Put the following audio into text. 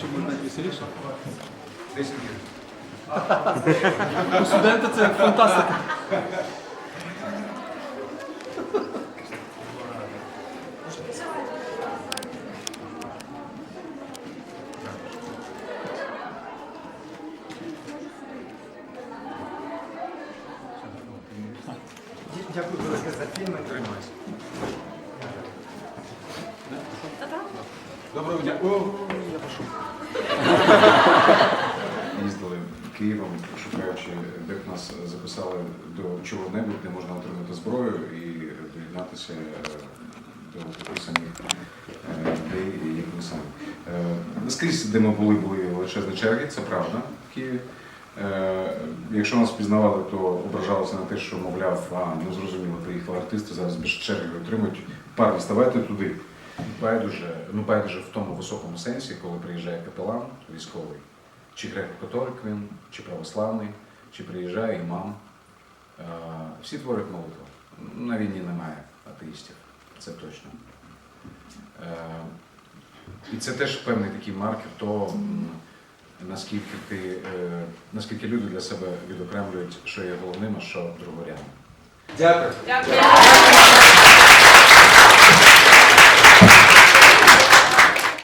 чи може навіть веселіше. 10. У студента це фантастика. Дякую велике за фільм. Тримайся. Доброго дня. О, я пішов. Їздили Києвом, шукаючи, де б нас записали до чого-небудь, де можна отримати зброю і доєднатися е, до таких самих людей, як ми самі. Е, Наскрізь, де ми були, були величезні черги, це правда в Києві. Е, Якщо нас пізнавали, то ображалися на те, що, мовляв, а, ну зрозуміло, приїхали артисти, зараз без черги отримують. Парні, ставайте туди. Байдуже, ну байдуже в тому високому сенсі, коли приїжджає капелан військовий, чи греко-католик він, чи православний, чи приїжджає імам. Е, Всі творять молитву. На війні немає атеїстів, це точно. Е, І це теж певний такий маркер того, наскільки, ти, е, наскільки люди для себе відокремлюють, що є головним, а що другорядним. Дякую. Дякую.